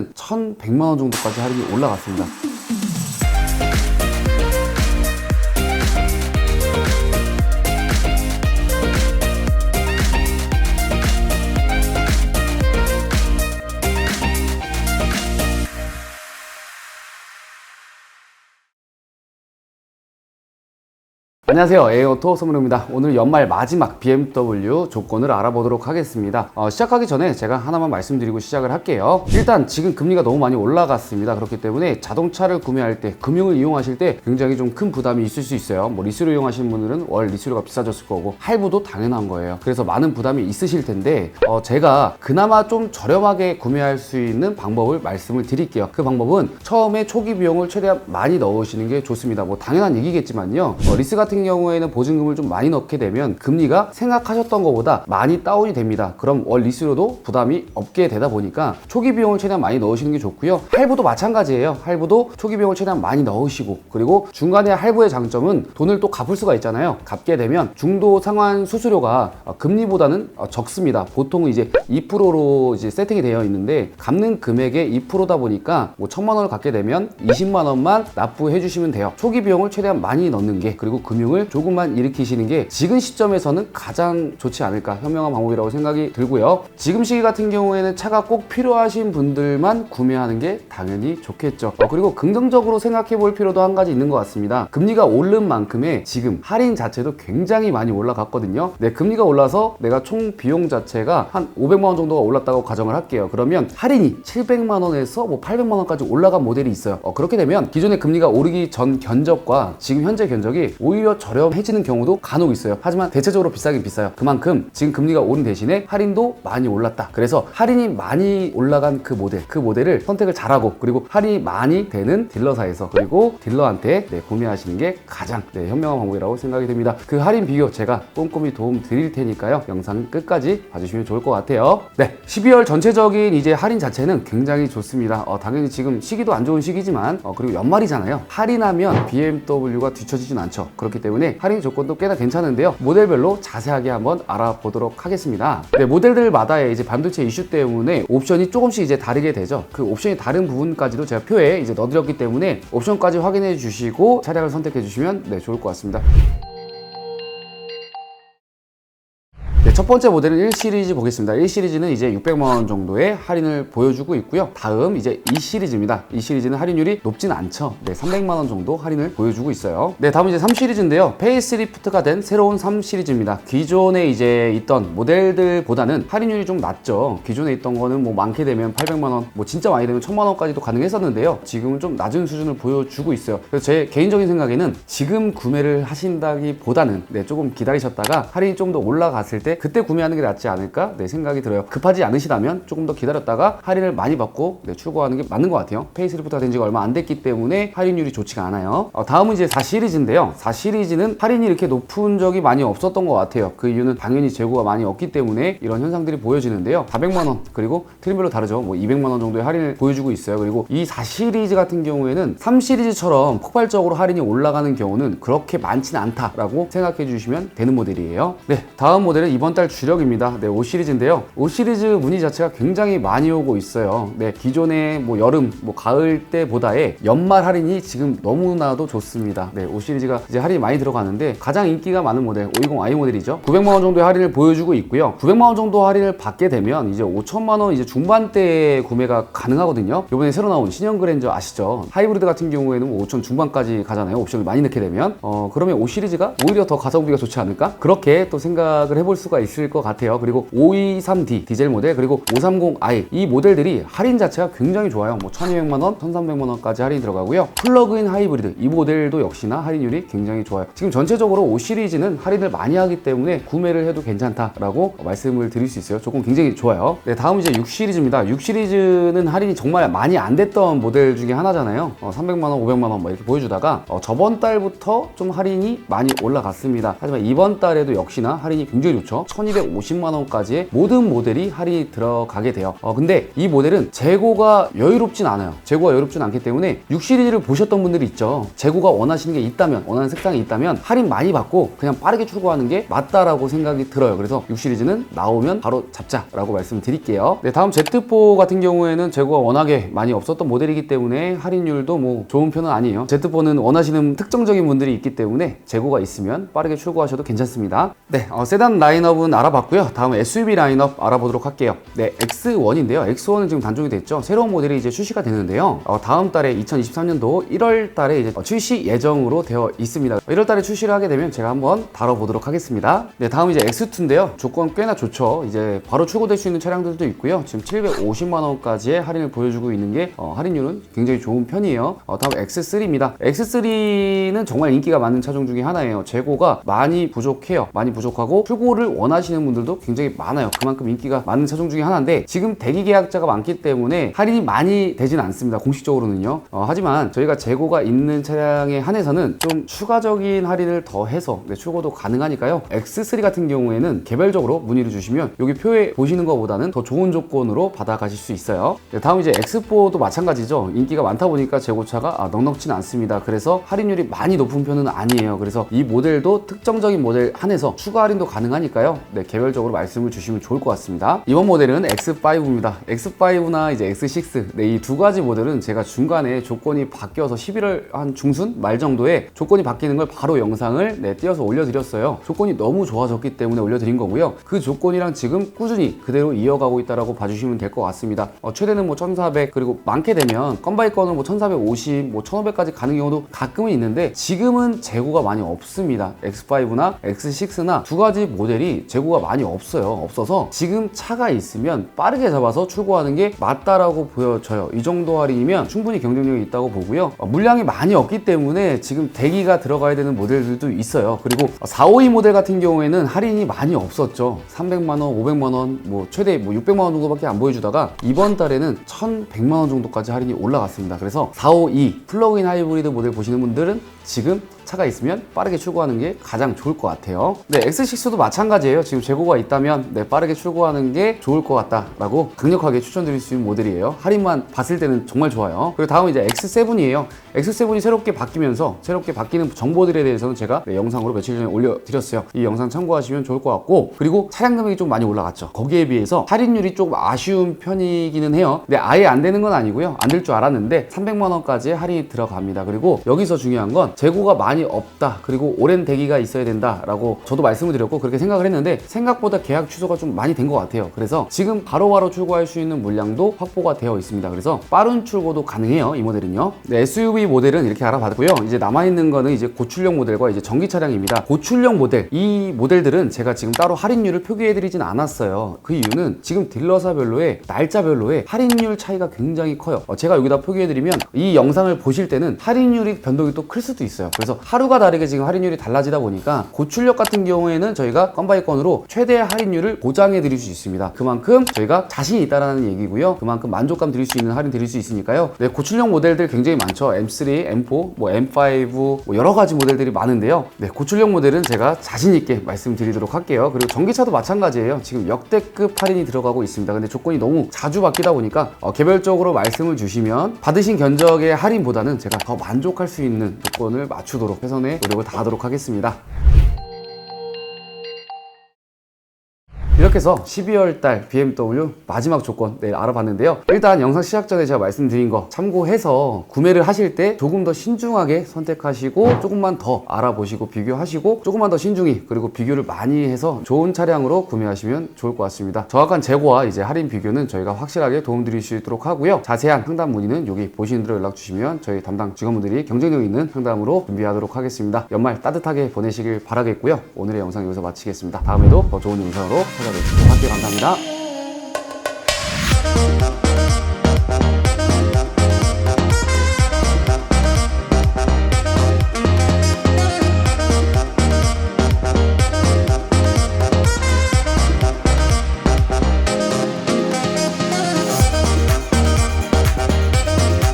시리즈는 1,100만 원 정도까지 할인이 올라갔습니다. 안녕하세요. 에어토 서문입니다. 오늘 연말 마지막 BMW 조건을 알아보도록 하겠습니다. 어, 시작하기 전에 제가 하나만 말씀드리고 시작을 할게요. 일단 지금 금리가 너무 많이 올라갔습니다. 그렇기 때문에 자동차를 구매할 때, 금융을 이용하실 때 굉장히 좀 큰 부담이 있을 수 있어요. 뭐 리스로 이용하시는 분들은 월 리스료가 비싸졌을 거고 할부도 당연한 거예요. 그래서 많은 부담이 있으실 텐데 어, 제가 그나마 좀 저렴하게 구매할 수 있는 방법을 말씀을 드릴게요. 그 방법은 처음에 초기 비용을 최대한 많이 넣으시는 게 좋습니다. 뭐 당연한 얘기겠지만요. 어, 리스 같은 경우에는 보증금을 좀 많이 넣게 되면 금리가 생각하셨던 것보다 많이 다운이 됩니다. 그럼 월 리스료도 부담이 없게 되다 보니까 초기 비용을 최대한 많이 넣으시는 게 좋고요. 할부도 마찬가지예요. 할부도 초기 비용을 최대한 많이 넣으시고 그리고 중간에 할부의 장점은 돈을 또 갚을 수가 있잖아요. 갚게 되면 중도 상환 수수료가 어, 금리보다는 어, 적습니다. 보통 이제 2%로 이제 세팅이 되어 있는데 갚는 금액의 2%다 보니까 뭐 천만 원을 갚게 되면 20만 원만 납부해 주시면 돼요. 초기 비용을 최대한 많이 넣는 게 그리고 금융 을 조금만 일으키시는 게 지금 시점에서는 가장 좋지 않을까 현명한 방법이라고 생각이 들고요. 지금 시기 같은 경우에는 차가 꼭 필요하신 분들만 구매하는 게 당연히 좋겠죠. 어, 그리고 긍정적으로 생각해 볼 필요도 한 가지 있는 것 같습니다. 금리가 오른 만큼의 지금 할인 자체도 굉장히 많이 올라갔거든요. 네, 금리가 올라서 내가 총 비용 자체가 한 500만 원 정도가 올랐다고 가정을 할게요. 그러면 할인이 700만 원에서 뭐 800만 원까지 올라간 모델이 있어요. 어, 그렇게 되면 기존의 금리가 오르기 전 견적과 지금 현재 견적이 오히려 저렴해지는 경우도 간혹 있어요. 하지만 대체적으로 비싸긴 비싸요. 그만큼 지금 금리가 오른 대신에 할인도 많이 올랐다. 그래서 할인이 많이 올라간 그 모델, 그 모델을 선택을 잘하고 그리고 할인이 많이 되는 딜러사에서 그리고 딜러한테 네, 구매하시는 게 가장 네, 현명한 방법이라고 생각이 됩니다. 그 할인 비교 제가 꼼꼼히 도움 드릴 테니까요. 영상 끝까지 봐주시면 좋을 것 같아요. 네, 12월 전체적인 이제 할인 자체는 굉장히 좋습니다. 어, 당연히 지금 시기도 안 좋은 시기지만 어, 그리고 연말이잖아요. 할인하면 BMW가 뒤처지진 않죠. 그렇기 때문에 할인 조건도 꽤나 괜찮은데요. 모델별로 자세하게 한번 알아보도록 하겠습니다. 네, 모델들마다의 이제 반도체 이슈 때문에 옵션이 조금씩 이제 다르게 되죠. 그 옵션이 다른 부분까지도 제가 표에 이제 넣어드렸기 때문에 옵션까지 확인해 주시고 차량을 선택해 주시면 네, 좋을 것 같습니다. 번째 모델은 1 시리즈 보겠습니다. 1 시리즈는 이제 600만 원 정도의 할인을 보여주고 있고요. 다음 이제 2 시리즈입니다. 2 시리즈는 할인율이 높진 않죠. 네, 300만 원 정도 할인을 보여주고 있어요. 네, 다음 이제 3 시리즈인데요. 페이스리프트가 된 새로운 3 시리즈입니다. 기존에 이제 있던 모델들보다는 할인율이 좀 낮죠. 기존에 있던 거는 뭐 많게 되면 800만 원, 뭐 진짜 많이 되면 1000만 원까지도 가능했었는데요. 지금은 좀 낮은 수준을 보여주고 있어요. 그래서 제 개인적인 생각에는 지금 구매를 하신다기보다는 네, 조금 기다리셨다가 할인이 좀 더 올라갔을 때 그때 구매하는 게 낫지 않을까 네, 생각이 들어요. 급하지 않으시다면 조금 더 기다렸다가 할인을 많이 받고 네, 출고하는 게 맞는 것 같아요. 페이스리프트가 된 지가 얼마 안 됐기 때문에 할인율이 좋지가 않아요. 어, 다음은 이제 4 시리즈인데요. 4 시리즈는 할인이 이렇게 높은 적이 많이 없었던 것 같아요. 그 이유는 당연히 재고가 많이 없기 때문에 이런 현상들이 보여지는데요. 400만 원 그리고 트림별로 다르죠. 뭐 200만 원 정도의 할인을 보여주고 있어요. 그리고 이 4 시리즈 같은 경우에는 3 시리즈처럼 폭발적으로 할인이 올라가는 경우는 그렇게 많지는 않다라고 생각해 주시면 되는 모델이에요. 네, 다음 모델은 이번 달 주력입니다. 네, 5 시리즈인데요. 5 시리즈 문의 자체가 굉장히 많이 오고 있어요. 네, 기존의 뭐 여름, 뭐 가을 때보다의 연말 할인이 지금 너무나도 좋습니다. 네, 5 시리즈가 이제 할인이 많이 들어가는데 가장 인기가 많은 모델 520i 모델이죠. 900만 원 정도의 할인을 보여주고 있고요. 900만 원 정도 할인을 받게 되면 이제 5천만 원 이제 중반대에 구매가 가능하거든요. 이번에 새로 나온 신형 그랜저 아시죠? 하이브리드 같은 경우에는 뭐 5천 중반까지 가잖아요. 옵션을 많이 넣게 되면 어 그러면 5 시리즈가 오히려 더 가성비가 좋지 않을까? 그렇게 또 생각을 해볼 수가 있을 것 같아요. 그리고 523D 디젤 모델 그리고 530i 이 모델들이 할인 자체가 굉장히 좋아요. 뭐 1,200만 원, 1,300만 원까지 할인 들어가고요. 플러그인 하이브리드 이 모델도 역시나 할인율이 굉장히 좋아요. 지금 전체적으로 5 시리즈는 할인을 많이 하기 때문에 구매를 해도 괜찮다라고 말씀을 드릴 수 있어요. 조금 굉장히 좋아요. 네, 다음 이제 6 시리즈입니다. 6 시리즈는 할인이 정말 많이 안 됐던 모델 중에 하나잖아요. 어, 300만 원, 500만 원 뭐 이렇게 보여주다가 어, 저번 달부터 좀 할인이 많이 올라갔습니다. 하지만 이번 달에도 역시나 할인이 굉장히 좋죠. 1250만 원까지의 모든 모델이 할인이 들어가게 돼요. 어, 근데 이 모델은 재고가 여유롭진 않아요. 재고가 여유롭진 않기 때문에 6 시리즈를 보셨던 분들이 있죠. 재고가 원하시는 게 있다면, 원하는 색상이 있다면 할인 많이 받고 그냥 빠르게 출고하는 게 맞다라고 생각이 들어요. 그래서 6 시리즈는 나오면 바로 잡자라고 말씀드릴게요. 네, 다음 Z4 같은 경우에는 재고가 워낙에 많이 없었던 모델이기 때문에 할인율도 뭐 좋은 편은 아니에요. Z4는 원하시는 특정적인 분들이 있기 때문에 재고가 있으면 빠르게 출고하셔도 괜찮습니다. 네, 어, 세단 라인업은 알아봤고요. 다음 SUV 라인업 알아보도록 할게요. 네, X1인데요. X1은 지금 단종이 됐죠. 새로운 모델이 이제 출시가 되는데요. 어, 다음 달에 2023년도 1월 달에 이제 어, 출시 예정으로 되어 있습니다. 1월 달에 출시를 하게 되면 제가 한번 다뤄보도록 하겠습니다. 네, 다음 이제 X2인데요. 조건 꽤나 좋죠. 이제 바로 출고될 수 있는 차량들도 있고요. 지금 750만 원까지의 할인을 보여주고 있는 게 어, 할인율은 굉장히 좋은 편이에요. 어, 다음 X3입니다. X3는 정말 인기가 많은 차종 중에 하나예요. 재고가 많이 부족해요. 많이 부족하고 출고를 원하 시는 분들도 굉장히 많아요. 그만큼 인기가 많은 차종 중에 하나인데 지금 대기 계약자가 많기 때문에 할인이 많이 되진 않습니다. 공식적으로는요. 어, 하지만 저희가 재고가 있는 차량에 한해서는 좀 추가적인 할인을 더 해서 네, 출고도 가능하니까요. X3 같은 경우에는 개별적으로 문의를 주시면 여기 표에 보시는 것보다는 더 좋은 조건으로 받아가실 수 있어요. 네, 다음 이제 X4도 마찬가지죠. 인기가 많다 보니까 재고차가 아, 넉넉치는 않습니다. 그래서 할인율이 많이 높은 편은 아니에요. 그래서 이 모델도 특정적인 모델 한해서 추가 할인도 가능하니까요. 네, 개별적으로 말씀을 주시면 좋을 것 같습니다. 이번 모델은 X5입니다. X5나 이제 X6 네, 이 두 가지 모델은 제가 중간에 조건이 바뀌어서 11월 한 중순 말 정도에 조건이 바뀌는 걸 바로 영상을 네, 띄어서 올려드렸어요. 조건이 너무 좋아졌기 때문에 올려드린 거고요. 그 조건이랑 지금 꾸준히 그대로 이어가고 있다라고 봐주시면 될 것 같습니다. 어, 최대는 뭐 1400 그리고 많게 되면 건바이 건은 뭐 1450, 뭐 1500까지 가는 경우도 가끔은 있는데 지금은 재고가 많이 없습니다. X5나 X6나 두 가지 모델이 재고 가 많이 없어요. 없어서 지금 차가 있으면 빠르게 잡아서 출고하는 게 맞다라고 보여져요. 이 정도 할인이면 충분히 경쟁력이 있다고 보고요. 어, 물량이 많이 없기 때문에 지금 대기가 들어가야 되는 모델들도 있어요. 그리고 452 모델 같은 경우에는 할인이 많이 없었죠. 300만 원, 500만 원, 뭐 최대 뭐 600만 원 정도밖에 안 보여주다가 이번 달에는 1,100만 원 정도까지 할인이 올라갔습니다. 그래서 452 플러그인 하이브리드 모델 보시는 분들은 지금 차가 있으면 빠르게 출고하는 게 가장 좋을 것 같아요. 네, X6도 마찬가지예요. 지금 재고가 있다면 네, 빠르게 출고하는 게 좋을 것 같다라고 강력하게 추천드릴 수 있는 모델이에요. 할인만 봤을 때는 정말 좋아요. 그리고 다음은 이제 X7이에요. X7이 새롭게 바뀌면서 새롭게 바뀌는 정보들에 대해서는 제가 네, 영상으로 며칠 전에 올려드렸어요. 이 영상 참고하시면 좋을 것 같고 그리고 차량 금액이 좀 많이 올라갔죠. 거기에 비해서 할인율이 조금 아쉬운 편이기는 해요. 근데 아예 안 되는 건 아니고요. 안 될 줄 알았는데 300만 원까지의 할인이 들어갑니다. 그리고 여기서 중요한 건 재고가 많이 없다. 그리고 오랜 대기가 있어야 된다라고 저도 말씀을 드렸고 그렇게 생각을 했는데 생각보다 계약 취소가 좀 많이 된 것 같아요. 그래서 지금 바로바로 출고할 수 있는 물량도 확보가 되어 있습니다. 그래서 빠른 출고도 가능해요. 이 모델은요. 네, SUV 모델은 이렇게 알아봤고요. 이제 남아있는 거는 이제 고출력 모델과 이제 전기 차량입니다. 고출력 모델 이 모델들은 제가 지금 따로 할인율을 표기해드리진 않았어요. 그 이유는 지금 딜러사별로의 날짜별로의 할인율 차이가 굉장히 커요. 어, 제가 여기다 표기해드리면 이 영상을 보실 때는 할인율이 변동이 또 클 수도 있어요. 그래서 하루가 다르게 지금 할인율이 달라지다 보니까 고출력 같은 경우에는 저희가 건바이건으로 최대 할인율을 보장해 드릴 수 있습니다. 그만큼 저희가 자신이 있다라는 얘기고요. 그만큼 만족감 드릴 수 있는 할인 드릴 수 있으니까요. 네, 고출력 모델들 굉장히 많죠. M3, M4, 뭐 M5, 뭐 여러 가지 모델들이 많은데요. 네, 고출력 모델은 제가 자신 있게 말씀드리도록 할게요. 그리고 전기차도 마찬가지예요. 지금 역대급 할인이 들어가고 있습니다. 근데 조건이 너무 자주 바뀌다 보니까 어, 개별적으로 말씀을 주시면 받으신 견적의 할인보다는 제가 더 만족할 수 있는 조건을 맞추도록 최선의 노력을 다하도록 하겠습니다. 이렇게 해서 12월 달 BMW 마지막 조건 네, 알아봤는데요. 일단 영상 시작 전에 제가 말씀드린 거 참고해서 구매를 하실 때 조금 더 신중하게 선택하시고 조금만 더 알아보시고 비교하시고 조금만 더 신중히 그리고 비교를 많이 해서 좋은 차량으로 구매하시면 좋을 것 같습니다. 정확한 재고와 이제 할인 비교는 저희가 확실하게 도움드릴 수 있도록 하고요. 자세한 상담 문의는 여기 보시는 대로 연락 주시면 저희 담당 직원분들이 경쟁력 있는 상담으로 준비하도록 하겠습니다. 연말 따뜻하게 보내시길 바라겠고요. 오늘의 영상 여기서 마치겠습니다. 다음에도 더 좋은 영상으로 찾아뵙도 록 할게요. 감사합니다.